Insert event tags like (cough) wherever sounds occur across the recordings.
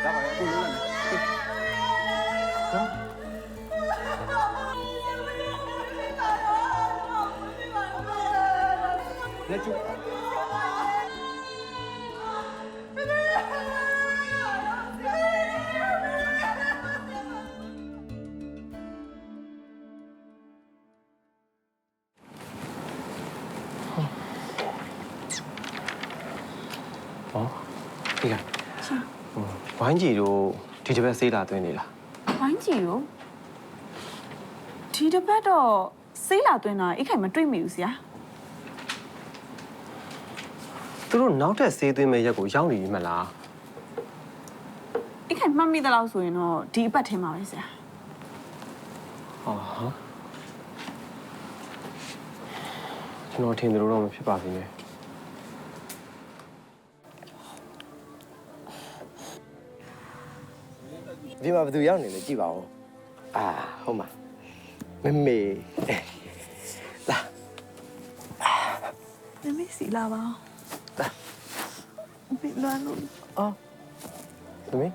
(laughs) 咱把人雇佣了呢。行。来救。(laughs) ဝိုင်းကြီးတို့ဒီတစ်ပတ်ဆေးလာသွင်းနေလားဝိုင်းကြည့်ရောဒီတစ်ပတ်တော့စေးလာသွင်းတာအိတ်ခိုင်မတွေ့မိဘူးဆရာသူတို့နောက်ထပ်ဆေးသွင်းမဲ့ရက်ကိုရောက်နေပြီမလားအိတ်ခိုင်မှတ်မိသလောက်ဆိုရင်တော့ဒီအပတ်ထင်းပါပဲဆရာဟောဟာကျွန်တော်ထင်တယ်လို့တော့မဖြစ်ပါဘူး ねဒီမှာဘယ်သူရောက်နေလဲကြည့်ပါဦးအာဟုတ်မှာမမေလာမမေစီလာပါလာဘယ်လာလို့အော်သမီး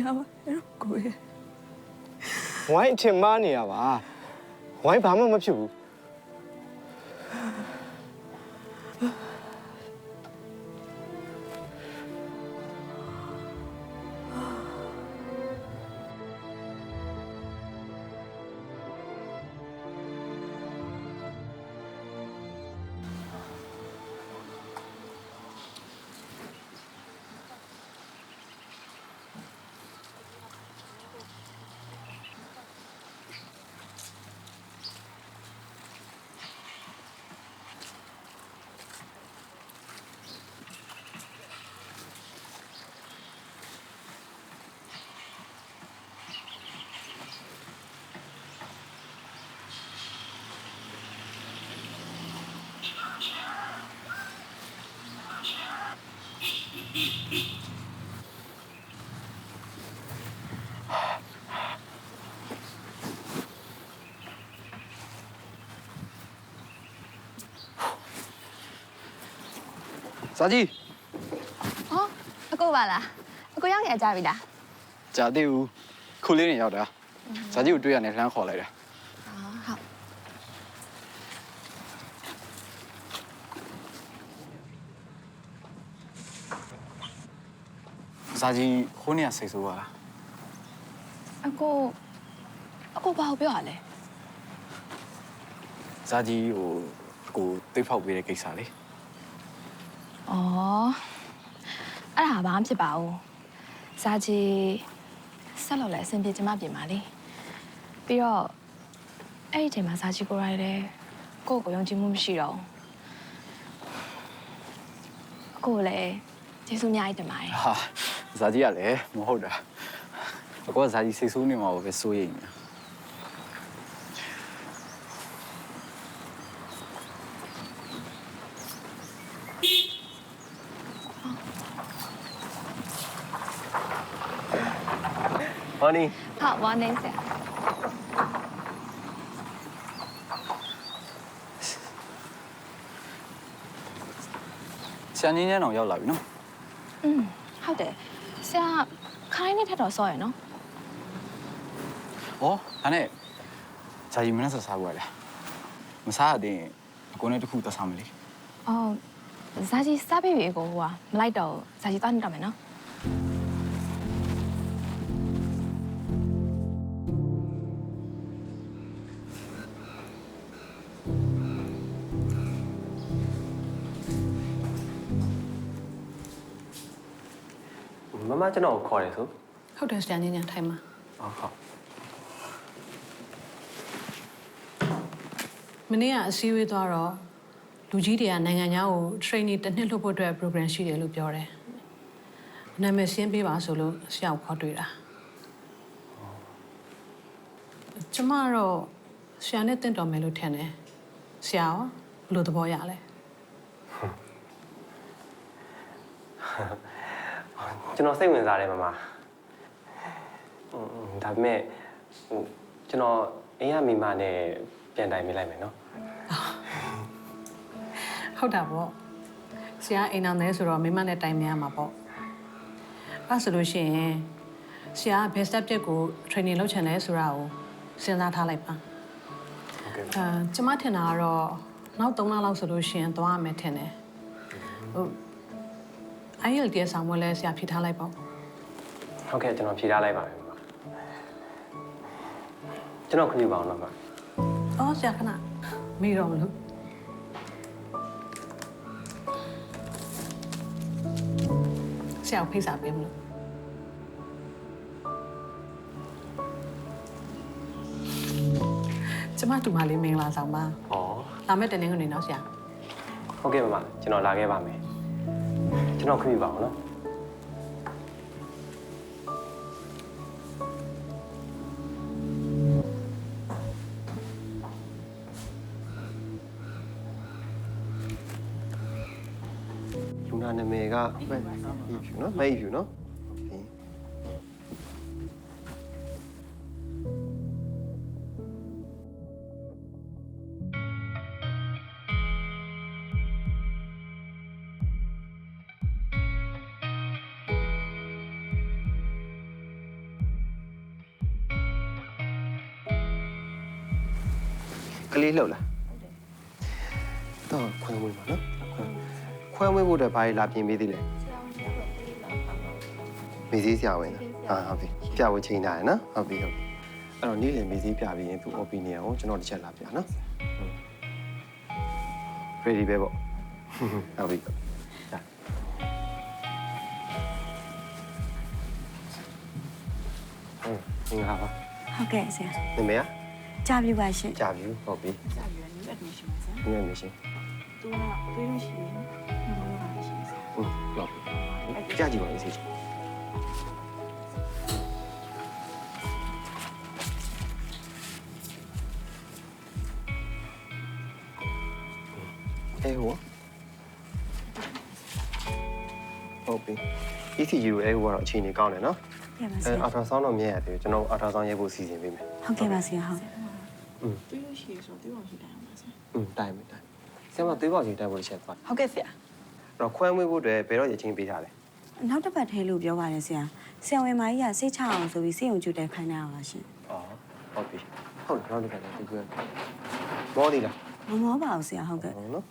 ညာပါအဲ့တော့ကိုယ်ဝိုင်းအထင်မှားနေရပါဝိုင်းဘာမှမဖြစ်ဘူး စာကြီးဟောအကိုပါလားအကိုရောက်နေကြပြီလားကြာသေးဘူးခုလေးနေရောက်တာဇာကြီးကိုတွေ့ရတယ်လှမ်းခေါ်လိုက်တာအော်ဟုတ်ဇာကြီးခိုးနေရစိတ်ဆိုးပါလားအကိုအကိုဘာကိုပြောရလဲဇာကြီးဟိုအကိုတိတ်ဖောက်ပေးတဲ့ကိစ္စလေ ဩအဲ့ဒါဘာမှဖြစ်ပါဘူးဇာကြီးဆက်လို့လဲအဆင်ပြေချင်မှပြင်ပါလေပြီးတော့အဲ့ဒီအချိန်မှာဇာကြီးကိုယ်ရိုင်းလဲကိုယ့်ကိုယ်ယုံကြည်မှုမရှိတော့ဘူးအကိုလည်းကျေးဇူးအများကြီးတင်ပါတယ် ဟာဇာကြီးကလည်းမဟုတ်တာအကိုကဇာကြီးစိတ်ဆိုးနေမှာပဲစိုးရိမ်နေဟော နီဟုတ်ဝမ်းနေစရာဆရာကြီးညန်းအောင်ရောက်လာပြီနော်อืมဟုတ်တယ်ဆရာခိုင်းနေထက်တော့စောရယ်နော်ဩဒါနဲ့ဇာကြီးမနေ့ဆက်စားဘူးလေမစားရသေးရင်အကိုနဲ့တစ်ခုသက်ဆောင်မလေးအော်ဇာကြီးစားပေးပြီအကိုဟိုကမလိုက်တော့ဘူးဇာကြီးတောင်းနေတော့မယ်နော် မမကျွန်တော်ကိုခေါ်တယ်ဆိုဟုတ်တယ်ဆရာညဉ့်ညံထိုင်မှာဟုတ်ဟုတ်မနေ့ကအစည်းအဝေးသွားတော့လူကြီးတွေကနိုင်ငံခြားကို training တစ်နှစ်လုပ်ဖို့အတွက် program ရှိတယ်လို့ပြောတယ်။နာမည်ရှင်းပေးပါဆိုလို့ဆရာကိုခေါ်တွေ့တာ။ကျမကတော့ဆရာနဲ့တင့်တော်မယ်လို့ထင်တယ်။ဆရာရောဘယ်လိုသဘောရလဲ ကျွန်တော်စိတ်ဝင်စားတယ်မမอืมဒါပေမဲ့ဟိုကျွန်တော်အိမ်ကမိမနဲ့ပြန်တိုင်မိလိုက်မယ်နော်။ဟုတ်တာပေါ့ဆရာအိမ်အောင်တယ်ဆိုတော့မိမနဲ့တိုင်မြန်ရမှာပေါ့အဲ့ဆိုလို့ရှိရင်ဆရာကဘယ် subject ကို training လုပ်ချင်လဲဆိုတာကိုစဉ်းစားထားလိုက်ပါဟုတ်ကဲ့အာကျမထင်တာကတော့နောက်3လလောက်ဆိုလို့ရှိရင်သွားရမယ်ထင်တယ်ဟုတ် IELTS ဆောင်မလဲဆရာဖြေထားလိုက်ပေါ့ဟုတ်ကဲ့ကျွန်တော်ဖြေထားလိုက်ပါမယ်မကျွန်တော်ခွင့်ပြုပါအောင်တော့မအော်ဆရာခဏမေးတော့မလို့ဆရာကိုဖိတ်စာပေးမလို့ကျမတူမလေးမင်္ဂလာဆောင်ပါဩလာမဲ့တနေ့ကနေနောက်ဆရာဟုတ်ကဲ့မမကျွန်တော်လာခဲ့ပါမယ် ကျွန်တော်ခွင့်ပြုပါအောင်နော်ယူနာနာမည်ကမဲ့ if you နော်မဲ့ if you နော် လေးလှုပ်လားတော့ခွဲဝေးပါနော်ခွဲခွဲဝေးဖို့အတွက်ဘာတွေလာပြင်ပေးသေးလဲမေးစည်းဆရာဝင်လားဟာဟုတ်ပြီပြဝေးချိန်တာရယ်နော်ဟုတ်ပြီဟုတ်ပြီအဲ့တော့နေ့လည်မေးစည်းပြပြီးရင်သူ opinion ကိုကျွန်တော်တစ်ချက်လာပြနော် ready ပဲပေါ့ဟုတ်ပြီဒါဟုတ်ငါပါဟုတ်ကဲ့ဆရာနာမည်က ကြာပြီပါရှင်ကြာပြီဟုတ်ပြီကြာပြီနည်းအဒမီရှင်ပါဆရာငါမရှင်သူကတွေးလို့ရှိရင်ဘယ်လိုပါလဲရှင်ဆရာဟုတ်ဟုတ်ကြာကြည့်ပါဦးစေချင်အေးဟောဟုတ်ပြီ ECU ရဲ့ဟိုကတော့အချိန်ကြီးကောင်းတယ်နော်ဟုတ်ကဲ့ပါဆအဲရာ ultra sound တော့မြင်ရတယ်ကျွန်တော် ultra sound ရိုက်ဖို့စီစဉ်ပေးမယ် ဟုတ်ကဲ့ပါဆရာဟုတ် တွေးလို့ရှိရဆိုတော့တွေးအောင်ရှိတိုင်းအောင်ပါဆရာอืมတိုင်းပြီတိုင်းဆရာမသွေးပေါက်ကြီးတိုက်ဖို့တစ်ချက်ပါဟုတ်ကဲ့ဆရာအဲ့တော့ခွဲမွေးဖို့အတွက်ဘယ်တော့ရချင်းပေးထားလဲနောက်တစ်ပတ်ထဲလို့ပြောပါတယ်ဆရာဆရာဝန်မကြီးကစိတ်ချအောင်ဆိုပြီးစိတ်ုံကျူတဲခိုင်းတာပါရှင်အော်ဟုတ်ပြီဟုတ်တယ်နောက်တစ်ခါလည်းဒီကွယ်မောဒီလားမမောပါဘူးဆရာဟုတ်ကဲ့ဟုတ်နော်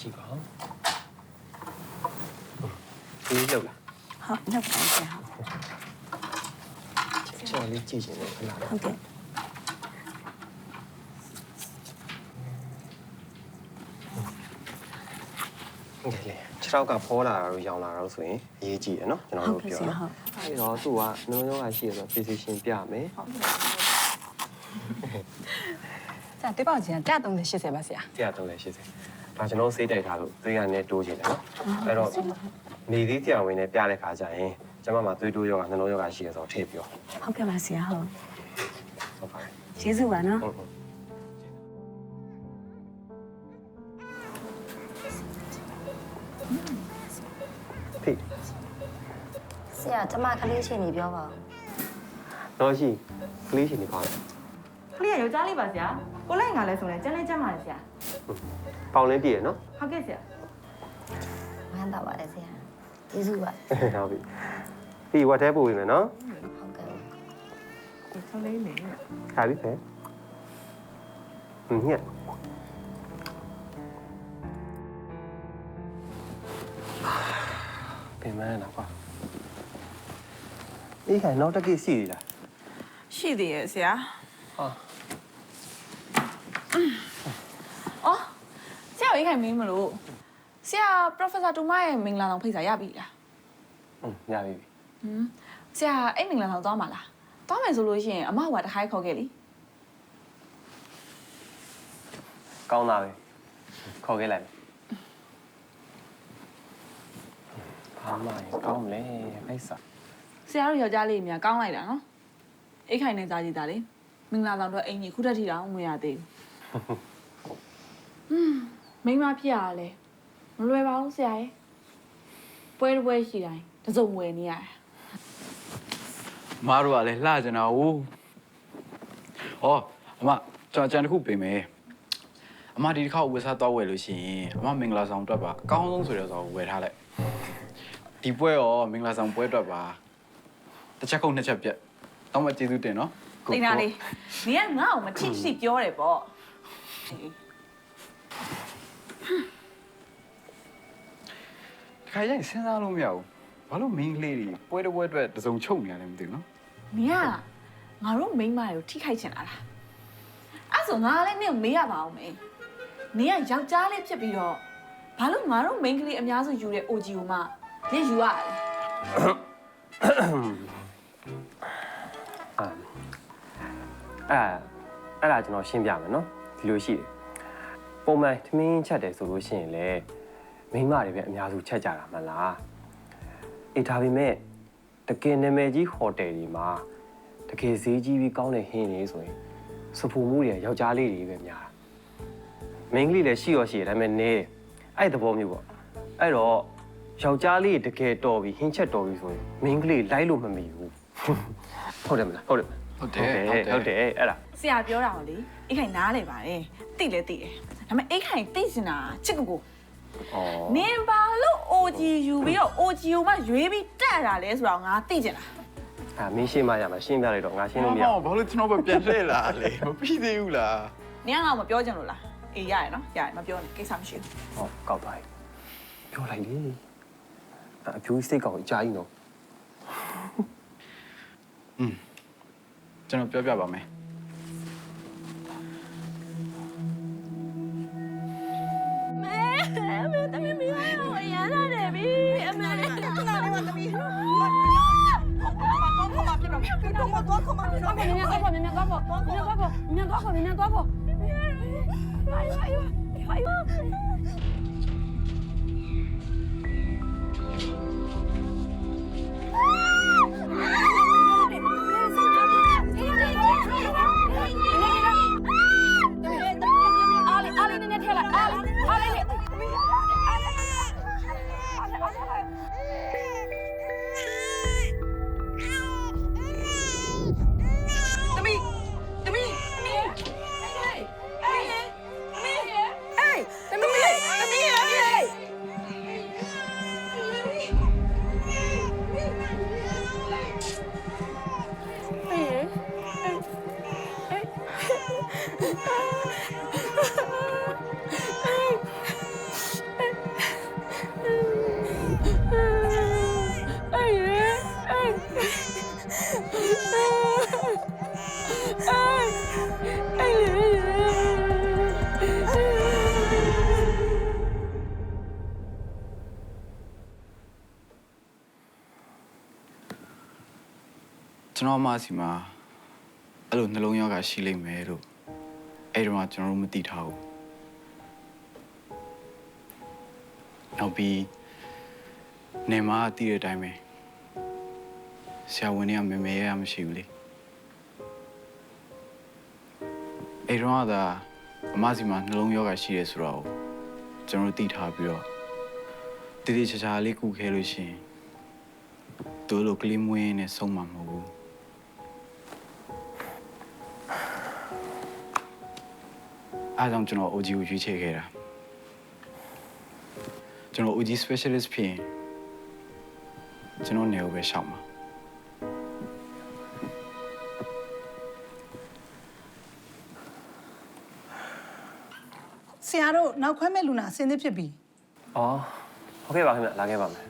ကြည့်ပါဦးဒီလောက်လားဟုတ်နောက်ပါဆရာဟုတ်ချက်လေးကြည့်ရှင်လေခဏလေးဟုတ်ကဲ့ဟုတ်တယ်လေခြေထောက်ကဖောလာတာတော့ရောင်လာတော့ဆိုရင်အရေးကြီးရနော်ကျွန်တော်ဟုတ်တို့ကဲ့ပြောဆရာနော်ဟုတ်အဲ့တော့သူကနှလုံးရောဂါရှိရဆို precision ပြမယ်ဆရာတိပေါက်ကြီးကကြ30 80ပါဆရာ130 80 ဒါကျွန်တော်စိတ်တိုက်ထားလို့သွေးကနေတိုးချင်တယ်နော်အဲ့တော့နေသေးကြဝင်နဲ့ပြတဲ့ခါကျရင်ကျွန်မမှာသွေးတိုးရောဂါနှလုံးရောဂါရှိရဆိုတော့ထည့်ပြောဟုတ်ကဲ့ပါဆရာဟုတ်ဟုတ်ပါတယ်ကျေးဇူးပါနော်ဟုတ်ဟုတ်ဖိဆရာကျမကလေးချင်းနေပြောပါဦးတော့ရှိကလေးရှင်နေပါလားကလေးကယောက်ျားလေးပါဆရာကိုလိုက်ငါလဲဆိုရင်ကျန်းလဲကျန်းပါလေဆရာ ပေါင်လင်းပြည့်ရနော်ဟုတ်ကဲ့ဆရာဝမ်းသာပါတယ်ဆရာကျေးဇူးပါဟုတ်ပြီပြီးဝတ်သေးပို့ပြီမယ်နော်ဟုတ်ကဲ့ကလေးနေခါပြီဖဲဟင်းညက်ပြန်မလာကွာအေးခိုင်နောက်တစ်ကိစီလားရှိသေးရဲ့ဆရာဟာအော်ဆရာ ကိုအိတ်ခိုင်မင်းမလို့ဆရာ Professor တူမရဲ့မင်္ဂလာဆောင်ဖိတ်စာရပြီလားอืมရပြီဟမ်ဆရာအဲ့မင်္ဂလာဆောင်သွားမှာလားသွားမယ်ဆိုလို့ရှိရင်အမကတခိုင်းခေါ်ခဲ့လीကောင်းတာပဲခေါ်ခဲ့လိုက်ဘာမှကောင်းလဲအိုက်စာဆရာတို့ယောက်ျားလေးများကောင်းလိုက်တာနော်အိတ်ခိုင်နေသားကြည့်တာလေမင်္ဂလာဆောင်တော့အိမ်ကြီးခုတက်ထီတောင်မရသေးဘူးဟွန်း မိန်းမဖြစ်ရလဲမလွယ်ပါဘူးဆရာရဲ့ပွဲတစ်ပွဲရှိတိုင်းတစ်စုံဝယ်နေရတယ်အမတို့ကလည်းလှကြတာ哦ဩအမကျွန်တော်ကြံတစ်ခုပြင်မယ်အမဒီတစ်ခါဝယ်စားတော့ဝယ်လို့ရှိရင်အမမင်္ဂလာဆောင်အတွက်ပါအကောင်းဆုံးဆိုတဲ့ဆောင်ကိုဝယ်ထားလိုက်ဒီပွဲရောမင်္ဂလာဆောင်ပွဲအတွက်ပါတစ်ချက်ခုတ်နှစ်ချက်ပြတ်တော့မကျေးဇူးတင်နော်တိတ်နာလေးနေကငါ့ကိုမထိထိပြောတယ်ပေါ့ဒီ ခါကျရင်စဉ်းစားလို့မရဘူးဘာလို့မင်းကလေးတွေပွဲတစ်ပွဲအတွက်တစုံချုပ်နေရလဲမသိဘူးနော်နေကငါတို့မိန်းမတွေကိုထိခိုက်ချင်လာတာအဲ့ဆိုငါလည်းနင့်ကိုမေးရပါအောင်မေနေကယောက်ျားလေးဖြစ်ပြီးတော့ဘာလို့ငါတို့မိန်းကလေးအများစုယူတဲ့ OG ကိုမှနင့်ယူရတယ်အာအဲ့အဲ့ဒါကျွန်တော်ရှင်းပြမယ်နော်ဒီလိုရှိတယ် ပုံမှန်ထမင်းချက်တယ်ဆိုလို့ရှိရင်လေမိန်းမတွေပဲအများစုချက်ကြတာမလားအေးဒါပေမဲ့တကယ်နာမည်ကြီးဟိုတယ်တွေမှာတကယ်ဈေးကြီးပြီးကောင်းတဲ့ဟင်းတွေဆိုရင်စပူမှုတွေယောက်ျားလေးတွေပဲများတာမိန်းကလေးလည်းရှိရောရှိတယ်ဒါပေမဲ့နည်းတယ်အဲ့ဒီသဘောမျိုးပေါ့အဲ့တော့ယောက်ျားလေးတကယ်တော်ပြီဟင်းချက်တော်ပြီဆိုရင်မိန်းကလေးလိုက်လို့မမီဘူးဟုတ်တယ်မလားဟုတ်တယ်မလားဟုတ်တယ်ဟုတ်တယ်အဲ့ဒါဆရာပြောတာကိုလေအိတ်ခိုင်နားလေပါတယ်တိလည်းတိတယ် ဒါပေမဲ့အိတ်ခိုင်တိစင်တာချစ်ကိုကိုဩနင်ဘာလို့ OG ယူပြီးတော့ OG ကိုမှရွေးပြီးတက်တာလဲဆိုတော့ငါသိချင်တာအာမင်းရှင်းမရမှာရှင်းပြလိုက်တော့ငါရှင်းလို့မရဟောဘူးဘာလို့ကျွန်တော်ပဲပြန်လှည့်လာလဲမပြီးသေးဘူးလားနင်ကငါ့ကိုမပြောချင်လို့လားအေးရရနော်ရရမပြောနဲ့ကိစ္စမရှိဘူးဟောကောက်သွားပြီပြောလိုက်လေအာအပြိုးစိတ်ကောင်အကြာကြီးနော်ကျွန်တော်ပြောပြပါမယ် 你们多口，你们多口，你们多口。哎呦哎呦哎呦！ ကျွန်တော်အမစီမှာအဲ့လိုနှလုံးရောဂါရှိလိမ့်မယ်လို့အဲ့တော့ကျွန်တော်တို့မသိထားဘူးနောက်ပြီးနေမှာတည်တဲ့အတိုင်းပဲဆရာဝန်တွေကမမေရမရှိဘူးလေအဲ့တော့သာအမစီမှာနှလုံးရောဂါရှိတယ်ဆိုတော့ကျွန်တော်တို့သိထားပြီးတော့တည်တည်ချာချာလေးကုခဲလို့ရှိရင်သူတို့လိုကလေးမွေးနဲ့ဆုံးမှာမဟုတ် အားကြောင့်ကျွန်တော် OG ကိုရွေးချယ်ခဲ့တာကျွန်တော် OG specialist ဖြစ်ရင်ကျွန်တော်နေကိုပဲရှောက်မှာဆရာတို့နောက်ခွဲမဲ့လူနာအစင်းသစ်ဖြစ်ပြီဩဟုတ်ကဲ့ပါခင်ဗျလာခဲ့ပါမယ်ကဲသွား